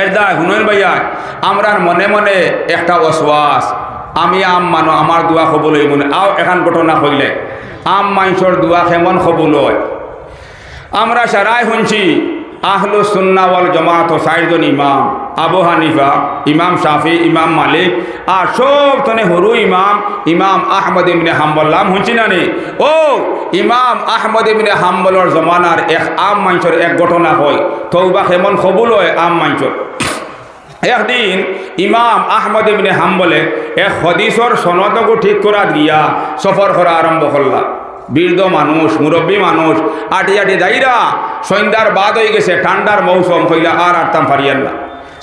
এর দা হুনেন ভাইয়া, আমরার মনে মনে একটা অশ্বাস। আমি আম মানো আমার দোয়া খবলই মনে, আও এখান ঘটনা হইলে। আম মাইসর দোয়া কেমন খবল হয় আমরা সারাই শুনছি আহলু সুন্নাওয়াল জমাত ও চারজন ইমাম, আবু হানিফা, ইমাম শাফি, ইমাম মালিক আর সব তনে হরু ইমাম ইমাম আহমদ ইমনে হাম্বল। নাম শুনছি না নি? ও, ইমাম আহমদ ইমনে হাম্বলর জমানার এক আম মাঞ্চর এক ঘটনা হয়। তৌবা কেমন খবুল হয় আম মাঞ্চর একদিন ইমাম আহমদ ইবনে হাম্বলে এক হদিসর সনদকু ঠিক করা দিয়া সফর করা আরম্ভ করলা বৃদ্ধ মানুষ, মুরব্বী মানুষ, আটি আটি যাইরা সন্ধ্যার বাদ হয়ে গেছে, ঠান্ডার মৌসুম, কইলা আর আটতাম পারিয়ান না।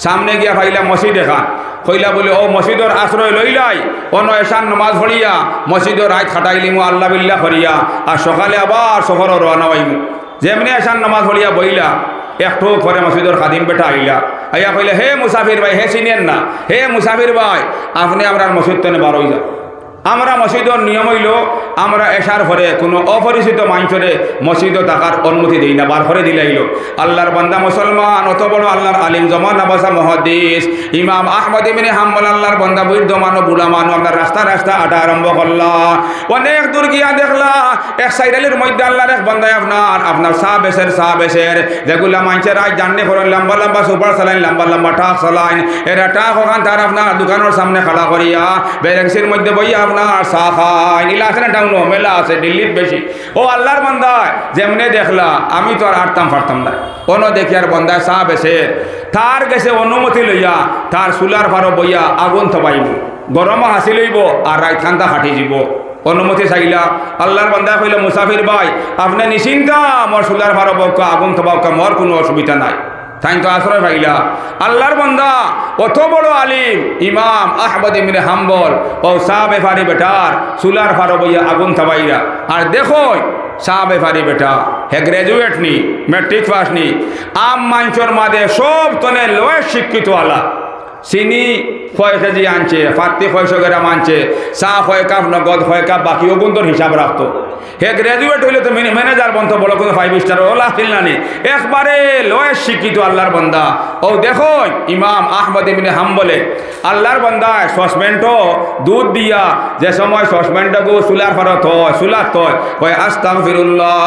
সামনে গিয়া ফাইলা মসজিদ এখান। কইলা বলে, ও মসজিদর আশ্রয় লইলাই অন্য এসান নমাজ ভরিয়া মসজিদর রাত খাটাইলিমু আল্লাহ বিল্লাহ করিয়া, আর সকালে আবার সফর রওনা হইমু যেমনি এসান নমাজ ভরিয়া বইলা, একটু পরে মসজিদর খাদিম বেটা আইলা। আইয়া কইলে, হে মুসাফির ভাই, হে চিনেন না, হে মুসাফির ভাই, আপনি আমরা মসজিদ তেনে বার হয়ে যান আমরা মসজিদর নিয়ম হইল, আমরা এসার পরে কোনো অপরিচিত মানুষরে মসজিদে থাকার অনুমতি দিই না, বার করে দিলাইল। আল্লাহর বান্দা মুসলমান অত বড় আল্লাহর আলিম জমান আবাসা মহাদিস, ইমাম আহমদ ইমিনে হাম্বল, আল্লাহর বান্দা বৃদ্ধ মানো বুড়া মানো আপনার রাস্তা রাস্তা আটা আরম্ভ করলা। অনেক দূর গিয়া দেখলা, এক সাইডালের মধ্যে আল্লাহর এক বান্দায় আপনার আপনার সাহ বেসের সাহ বেসের যেগুলা মানুষের আজ জাননে করেন, লম্বা লম্বা সুপার চালাইন লম্বা লম্বা টাক চালাইন এরা টাক ওখান তার আপনার দোকানের সামনে খাড়া করিয়া বেরেংসির মধ্যে বইয়া আপনার না টাউন মেলা আছে, দিল্লির বেশি। ও আল্লাহর বান্দায়, যেমনে দেখলা, আমি তো আর আটতাম পারতাম না। দেখি আর বন্দায় তার গেছে অনুমতি লইয়া, তার চুলার ফারো বইয়া আগুন থবাইব। গরমও হাসি লইব আর রাই ঠান্ডা ফাটি যাব। অনুমতি চাইলা, আল্লাহর বান্দা কইলে, মুসাফির ভাই, আপনি নিশ্চিন্তা মোর চুলার ফারো বউকা, আগুন থবাউকা মোর কোনো অসুবিধা নাই। তাই তো আশ্রয় ভাইলা আল্লাহর বন্দা, অত বড় আলিম, ইমাম আহমদ ইমিনে হাম্বল, ও সাহ বেফারি বেটার সুলার ফারো বইয়া আগুন থাবাইরা আর দেখো সাহ বেফারি বেটা, হে গ্রাজুয়েট নি ম্যাট্রিক পাস নি, আম মাঞ্চর মাদে সব তনে লয় শিক্ষিত আলা চিনি ছয় কেজি আনছে ফাত্তি ছয়শো গ্রাম আনছে, চাহ ছয় কাপ, নগদ ছয় কাপ বাকি ওগুন্তর হিসাব রাখতো হে গ্রাজুয়েট হইলে তো ম্যানেজার বন্ধ বলো কোনো ফাইভ স্টার ওলা নানি একবারে লয় শিক্ষিত আল্লাহর বন্দা। ও দেখো ইমাম আহমদ ইবিনে হাম বলে আল্লাহর বন্দায় সসপেন্টও দুধ দিয়া, যে সময় সসপেন্টগু চুলার ফারত হয় চুলার তয় কয় আস্তাক ফিরুল্লাহ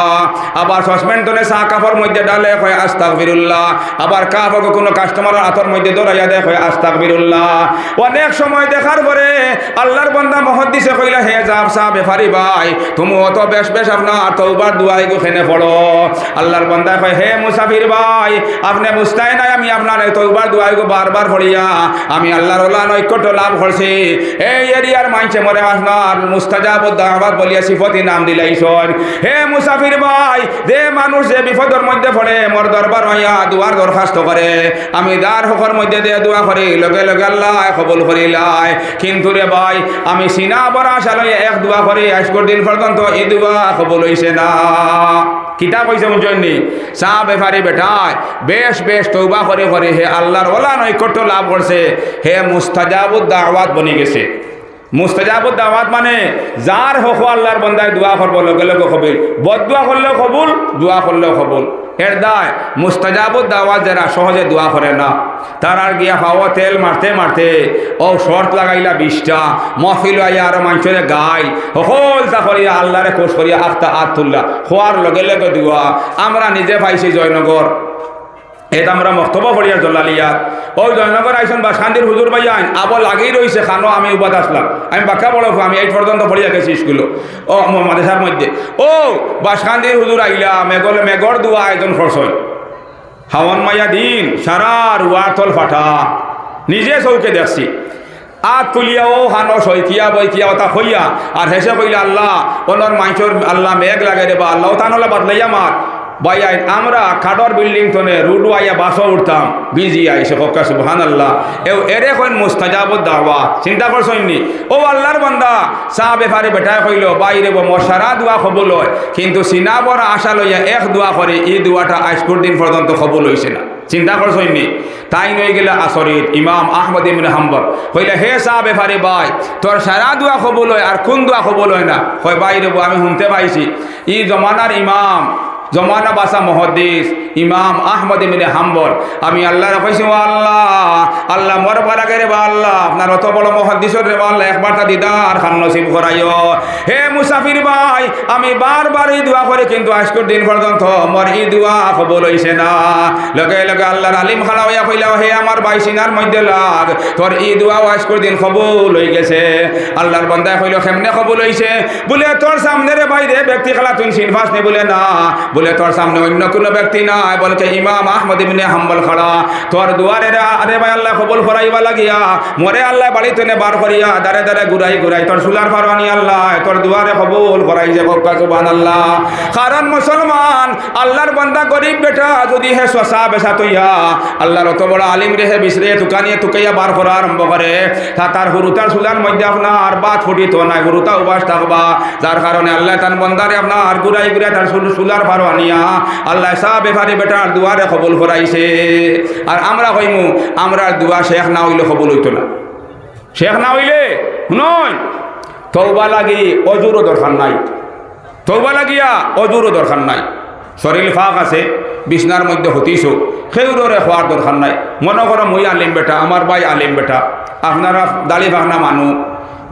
আবার সসপেন্টনে চাহ কাপড় মধ্যে ডালে কয় আস্তাক ফিরুল্লাহ আবার কাপড় কোনো কাস্টমারের হাতের মধ্যে দৌড়াইয়া দেয় কয় আস্তাক ফিরুল্লাহ অনেক সময় দেখার পরে আল্লাহর বন্দা মহদ্দিসে কইলা, হে যাব সাহ বেফারি ভাই, তুমি অত বেশ বেশ আপনার তৌবার দুয়াই গো খেনে পড়ো। আল্লাহর বন্দা কয়, হে মুসাফির ভাই, আপনি বুঝতাই নাই আমি আপনার তৌবার দুয়াই গো বারবার পড়িয়া, আমি আল্লাহর ওলা নৈকট্য লাভ করছি। এই এরিয়ার মানছে মরে আপনার মুস্তাজাব দাওয়াত বলিয়া সিফতি নাম দিলাইছন। হে মুসাফির ভাই, যে মানুষ যে বিপদের মধ্যে পড়ে, মোর দরবার হইয়া দুয়ার দরখাস্ত করে। আমি দার হকর মধ্যে দিয়ে দোয়া করি লগে লগে আল্লাহ কবুল করিলাই কিন্তু রে ভাই, আমি সিনা বরা সালই এক দোয়া করি আজকের দিন পর্যন্ত এই দোয়া কবুল হইছে না। কিতা কইছে বুঝনি চা বেফারি বেটায় বেশ বেশ তৌবা করে করে হে আল্লাহর ওলা নৈকট্য লাভ করছে। হে মুস্তাজাবুদ দাওয়াত বনি গেছে। মুস্তাজাবুদ দাওয়াত মানে যার হক আল্লাহর বন্দায় দোয়া করব লগে লগে কবুল। বদুয়া করলেও কবুল, দোয়া করলেও কবুল। এর দায়, মুস্তাজাবুদ দাওয়াত যারা সহজে দোয়া করে না। তার আর গিয়া হাওয়া তেল মারতে মারতে, ও শর্ত লাগাইলা বিশটা মফিল আইয়া আরও মাংসরে গাই। হল তা করিয়া আল্লাহরে কোষ করিয়া আখতা আত তুল্লা। খোয়ার লগে লগে দোয়া, আমরা নিজে পাইছি জয়নগর। এটা আমরা মক্তব্য পড়িয়ার জল্লালিয়াত ওই জয়নগর আইসন বা শান্তির হুজুর ভাই আইন, আবো লাগেই রয়েছে খানো আমি উপাত আসলাম। আমি বাক্কা বড় আমি এই পর্যন্ত পড়িয়া গেছি স্কুলে ও মাদেশার মধ্যে। ও, বা শান্তির হুজুর আইলা মেঘলে মেঘর দুয়া আয়োজন খরচ হয়। হাওয়ান মাইয়া দিন, সারা রুয়ার তল ফাটা। নিজে চৌকে দেখছি। আত তুলিয়া ও হানো সৈকিয়া বৈকিয়া ওটা হইয়া আর হেসে কইলা, আল্লাহ ওনার মাইচর, আল্লাহ মেঘ লাগে রে বা আল্লাহ তানলে বাদলাইয়া মার। বাই আইন আমরা খাডর বিল্ডিং তনে আইয়া বাসও উঠতাম। বিজি আইসে কক্কা সুবহান আল্লাহ এও, এরে কইন মুস্তাজাবুদ দাওয়া। চিন্তা করছইনি ও আল্লাহর বান্দা চা বেফারে বেটায় কইল বাইরে ব মশারা দোয়া কবুল হয়। কিন্তু সিনা বড় আশা লইয়া এক দোয়া করে এই দোয়াটা আজকুর দিন পর্যন্ত কবুল হইছে না। চিন্তা করছইনি তাই নই গেলে আসরিত ইমাম আহমদ ইমিন হাম্বর কইলে, হে চা বেফারে বাই তোর সারা দোয়া কবুল হয় আর কোন দোয়া কবুল হয় না? হয় বাইরে আমি শুনতে পাইছি। ই জমানার ইমাম জমানা বাসা মহদিস, ইমাম আহমদ ইমিনে হাম্বল। আমি আল্লাহ ও আল্লাহ আল্লাহ মর পারাকে রে আল্লাহ, আপনার অত বড় মহদিসর রে আল্লাহ, একবার তা দিদার খান নসিব করাইও। হে মুসাফির ভাই, আমি বারবার এই দোয়া করে, কিন্তু আজকের দিন পর্যন্ত মর এই দোয়া কবল হইছে না। লগে লগে আল্লাহর আলিম খাড়া হইয়া কইলা, হে আমার ভাই, সিনার মধ্যে লাগ, তোর এই দোয়া আজকের দিন কবুল হয়ে গেছে। আল্লাহর বন্দায় কইল, কেমনে কবুল হইছে? বলে, তোর সামনে রে বাইরে ব্যক্তি খেলা, তুই সিনফাস নি। বলে, না। বলে, তোর সামনে অন্য কোনো ব্যক্তি নাই। বলছে, ইমাম আহমদ ইবনে হাম্বল খাড়া। তোর দুয়ারে আরে ভাই আল্লাহ কবুল করাইবা লাগিয়া, মরে আল্লাহ বাড়িতে নে বার করিয়া দারে দারে ঘুরাই ঘুরাই, তোর সুলার ফারওয়ানি আল্লাহ, তোর দুয়ারে কবুল করাই যে বক্কা সুবহানাল্লাহ। কারণ মুসলমান, আল্লাহর বান্দা গরিব বেটা, যদি হে শশা বেসা তৈয়া, আল্লাহর অত বড় আলিম রে, হে বিসরে তুকানিয়ে তুকাইয়া বার করা আরম্ভ করে। তা তার হুরুতার সুলার মধ্যে আপনার বাত ফুটিত নাই হুরুতা উবাস থাকবা। যার কারণে আল্লাহ তার বন্দারে আপনার গুড়াই গুড়াই তার সুল সুলার ফারো আনিয়া আল্লাহ সাহ বেফারি বেটার দুয়ারে কবুল করাইছে আর আমরা কইমু আমরা দুয়া শেখ না হইলে কবুল হইতো না। শেখ না হইলে নয় তৌবা লাগি অজুরও দরকার নাই। তৌবা লাগিয়া অজুরও দরকার নাই। শরীর ফাঁক আছে বিছনার মধ্যে হতিছো সেউরে খোয়ার দরকার নাই। মনে করো মুই আলিম বেটা আমার ভাই আলিম বেটা। আপনারা দালি ভাগনা মানুষ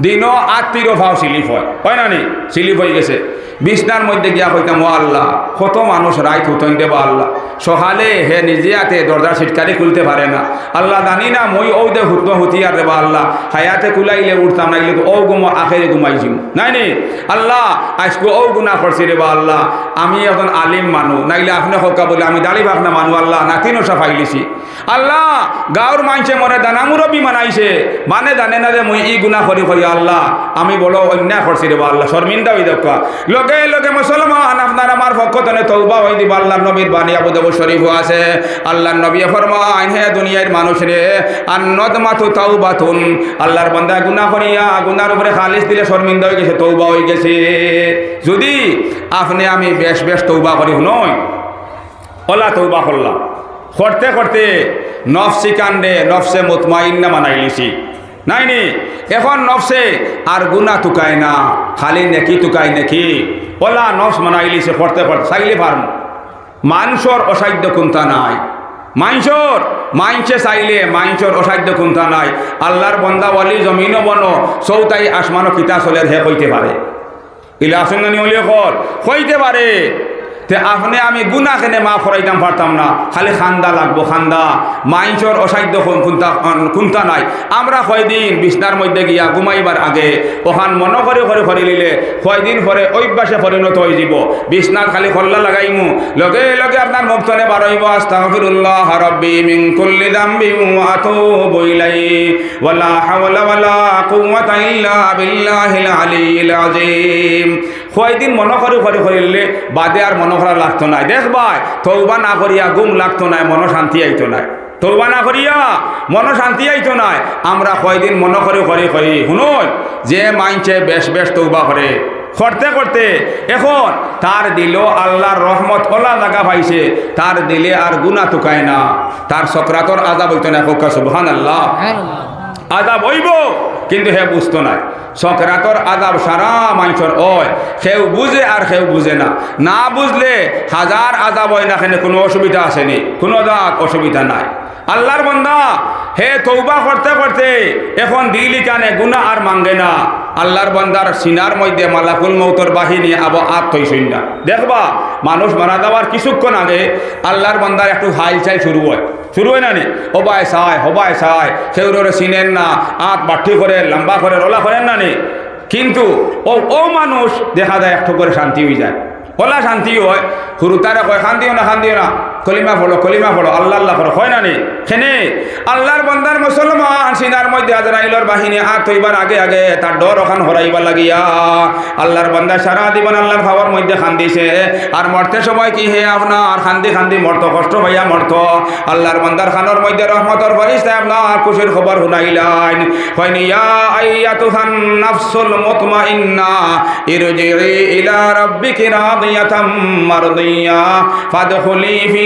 দিনও আত্মীয় ভাও সিলিপ হয়। হয় না নি? সিলিপ হয়ে গেছে। বিছনার মধ্যে গিয়া কইতাম ও আল্লাহ, কত মানুষ রাইত হুতন দেবা আল্লাহ? সকালে হে নিজে হাতে দরজা সিটকারি খুলতে পারে না। আল্লাহ জানি না, মই ও দে হুত হুতিয়ার দেবা আল্লাহ। হায়াতে কুলাইলে উঠতাম না কিন্তু ও গুম আখেরে ঘুমাইছিম নাই নি? আল্লাহ আজকে ও গুণা করছি রে বা আল্লাহ। আমি এখন আলিম মানু নাইলে আপনি হকা বলে, আমি দাড়ি ভাবনা মানু আল্লাহ, নাতিনো সাফাই লিছি। আল্লাহ গাঁর মাইছে মরে দানা মুরব্বী মানাইছে। মানে জানে না যে মুই ই গুণা করি করি আল্লাহ, আমি বলো অন্যায় করছি রে আল্লাহ, শর্মিন্দা হয়ে দেখা লগে লগে মুসলমান, আপনার আমার পক্ষ তনে তৌবা হয়ে দিব আল্লাহ নবীর বাণী আবু দেব শরীফ আছে। আল্লাহ নবী ফরমান হে দুনিয়ার মানুষ রে আন্নত মাথু তাওবাতুন। আল্লাহর বান্দা গুনাহ করিয়া গুনার উপরে খালিস দিলে শর্মিন্দা হয়ে গেছে তৌবা হয়ে গেছে। যদি আপনি আমি বেশ বেশ তৌবা করি নয় ওলা তৌবা করলাম। করতে করতে নফসি কাণ্ডে, নফসে মুতমাইন্না মানাই লিছি নাই নি এখন নফসে আর গুনা তুকায় না, খালি নেকি তুকাই নেকি। ওলা নফস মানাই লিছে করতে করতে চাইলে পারম। মানুষর অসাধ্য কোনটা নাই? মাইনসর মাইনসে চাইলে মাইনসর অসাধ্য কোনটা নাই? আল্লাহর বন্দাওয়ালি জমিনও বন, চৌতাই আসমানো কিতা চলের হে কইতে পারে। ইলা আসন্নানি হলিও কল কইতে পারে। তে আপনি আমি গুনা কেনে মা ফরাইতাম পারতাম না। খালি খান্দা লাগবো, খান্দা। মাইনসর অসাধ্য কুন্তা নাই। আমরা কয়দিন বিছনার মধ্যে গিয়া ঘুমাইবার আগে ওখান মন করে করে করে নিলে কয়দিন পরে অভ্যাসে পরিণত হয়ে যাব। বিছনার খালি খল্লা লাগাইমু। লগে লগে আপনার মুক্তনে বারইব আস্তাগফিরুল্লাহ রাব্বি মিন কুল্লি দামবি ওয়া আতুবু ইলাইহি। ওয়ালা হাওলা ওয়ালা কুওয়াতা ইল্লা বিল্লাহিল আলিয়্যিল আযীম। কয়দিন মন করে করে করিলে বাদে আর মন করা লাগতো নাই। দেখবাই তৌবা না করিয়া গুম লাগতো নাই মন শান্তি আইতো নাই। তৌবা না করিয়া মন শান্তি আইতো নাই। আমরা কয়দিন মন করে করে করি শুনুন যে মাইনছে বেশ বেশ তৌবা করে করতে করতে এখন তার দিল আল্লাহর রহমত ওলা লাগা পাইছে। তার দিলে আর গুনা তুকায় না। তার সক্রাতর আজাব হইতো না কোকা সুবহান আল্লাহ আজাব হইব কিন্তু হে বুঝতো না সক্রাতর আজাব সারা মানুষের ওই। সেও বুঝে আর সেও বুঝে না। না বুঝলে হাজার আজাব হয় না, এখানে কোনো অসুবিধা আসেনি। কোনো দাগ অসুবিধা নাই। আল্লাহর বন্ধা হে তৌবা করতে করতে এখন দিলি কানে গুণা আর মাঙ্গে না। আল্লাহর বন্দার সিনার মধ্যে মালাকুল মৌতর বাহিনী আব আত থইছই না দেখবা, মানুষ মারা যাওয়ার কিছুক্ষণ আগে আল্লাহর বন্দার একটু হাইল চাই শুরু হয়। শুরু হয় না নি? হবায় চায় হবায় চায় সেউরে চিনেন না, আত বাঠি করে, লম্বা করে, রোলা করেন না নি? কিন্তু ও ও মানুষ দেখা যায় একটু করে শান্তি হয়ে যায়। ওলা শান্তি হয় হুরু তারা কয় শান্তিও না শান্তিও না। কলিমা পড়ো কলিমা পড়ো, আল্লাহ আল্লাহ করো হয় না নি? খেনে? আল্লাহর বন্দার মুসলমান সিনার মধ্যে আজরাইলর বাহিনী আত হইবার আগে আগে তার ডর ওখান হরাইবার লাগিয়া, আল্লাহর বন্দা সারা জীবন আল্লাহর খাবার মধ্যে খান্দিছে। আর মরতে সময় কি হে আপনার? খান্দি খান্দি মরত, কষ্ট হইয়া মরত। আল্লাহর বন্দার খানোর মধ্যে রহমতর ফরিস্তা আপনার খুশির খবর শুনাইলাইন হয়নি, ইয়া আইয়াতুহান নাফসুল মুতমাইন্না ইরজিই ইলা রাব্বিকি রাদিয়াতাম মারদিয়া, ফাদখুলি ফি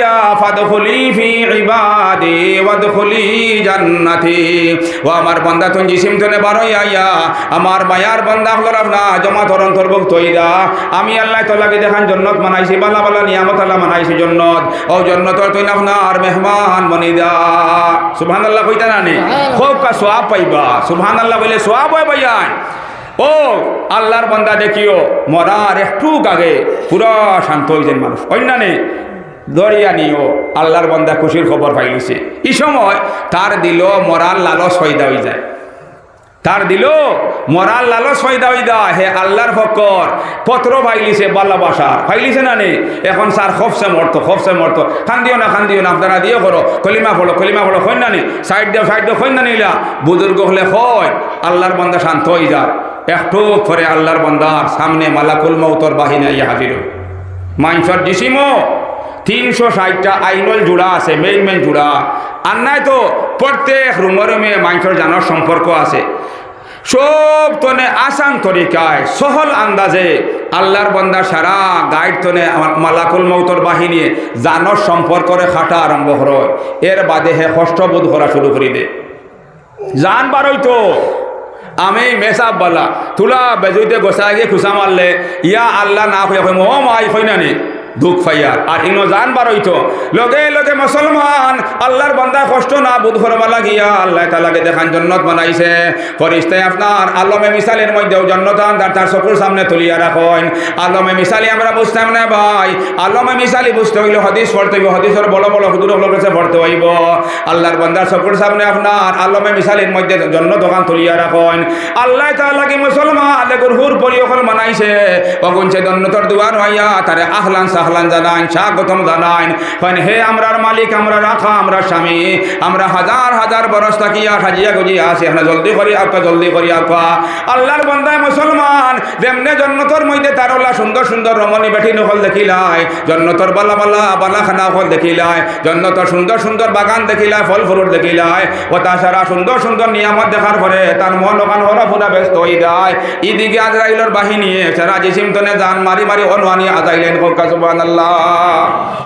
দানাইরা ফাদখুলি ফি ইবাদি ওয়াদখুলি জান্নাতি। ও আমার বান্দা তুই জিসিম তনে বারোই আইয়া আমার মায়ার বান্দা হলো না জমা ধরন তরবক তৈরা আমি আল্লাহ তোলাকে দেখান জন্নত মানাইছি বালা বালা নিয়ামত আল্লাহ মানাইছি জন্নত। ও জন্নতর তুই আপনার মেহমান মনিদা সুবহান আল্লাহ কইতা না নে? খুব কা সোয়াব পাইবা। সুবহান আল্লাহ বলে সোয়াব হয় ভাইয়ান। ও আল্লাহর বান্দা দেখিও মরার একটু আগে পুরা শান্ত হয়েছেন মানুষ। অন্যান্য দরিয়া নিও। আল্লাহর বান্দা খুশির খবর পাইলিছে। এই সময় তার দিল মরার লালস হইদা হয়ে যায়। তার দিল মরার লালস হইদা হইদা হে আল্লাহর ফকর, পত্র ফাইলিছে বাল্লা বাসার। ফাইলিছে না নে? এখন স্যার খফসে মরতো খফসে মরতো। খান দিও না খান দিও না, আপনারা দিও করো। কলিমা ফলো কলিমা ফলো খৈন না নি? সাইড দিও সাইড দিও খৈন না নিলা বুজুর্গ হলে হয় আল্লাহর বান্দা শান্ত হয়ে যা একটু পরে আল্লাহর বান্দার সামনে মালাকুল মৌতর বাহিনী হাজির মাইনসর ডিসিমো তিনশো ষাটটা আইনল জোড়া আছে মেইন মেইন জোড়া। আর নাই তো প্রত্যেক রুমে রুমে মাংসর জানার সম্পর্ক আছে। সব তনে আসান তরিকায়, সহল আন্দাজে আল্লাহর বন্দা সারা গাইড তনে মালাকুল মৌতর বাহিনী জানর সম্পর্করে খাটা আরম্ভ হয় এর বাদে হে কষ্টবোধ করা শুরু করি দে। জান বারই তো। আমি মেসাব বালা তুলা বেজুইতে গোসাই গিয়ে খুসা মারলে, ইয়া আল্লাহ না হই মো মাই হই না নি। দুঃখ ফাইয়ার আর ইনো জান বারইতো লগে লগে মুসলমান আল্লাহর বান্দা কষ্ট না বুধ করবা লাগিয়া আল্লাহ তালাকে দেখান জন্নত বানাইছে। ফরিস্তায় আপনার আলমে মিসালের মধ্যেও জন্নতান তার তার চকুর সামনে তুলিয়া রাখেন। আলমে মিসালি আমরা বুঝতাম না ভাই। আলমে মিসালি বুঝতে হইলে হদিস পড়তে হইব। হদিসের বড় বড় হুদুর হলোর কাছে পড়তে হইব। আল্লাহর বান্দার চকুর সামনে আপনার আলমে মিসালির মধ্যে জন্য দোকান তুলিয়া রাখেন। আল্লাহ তালাকে মুসলমান লেগুর হুর পরিয়খন বানাইছে। অগুনছে জন্নতর দুয়ার হইয়া তারে আহলান সাহলান জানাইন স্বাগতম জানাইন কেন হে আমরার মালিক, আমরা রাখা, আমরা স্বামী, আমরা হাজার হাজার বরস থাকিয়া সাজিয়া গুজিয়া আছি, আমরা জলদি করি আপা জলদি করি আপা আল্লাহর বন্দায় মুসলমান, যেমনে জন্নতর মধ্যে তার ওলা সুন্দর সুন্দর রমণী বেঠি নকল দেখিলাই জন্নতর বালা বালা বালা খানা ফল দেখিলাই জন্নতর সুন্দর সুন্দর বাগান দেখিলাই, ফল ফুরুট দেখিলাই, ও তাছাড়া সুন্দর সুন্দর নিয়ামত দেখার পরে তার মন ওখান হরা ফুরা ব্যস্ত হয়ে যায়। ইদিকে আজরাইলর বাহিনী, সারা জিসিম তনে জান মারি মারি অনুয়ানি আজাইলেন হোক সুবহানাল্লাহ।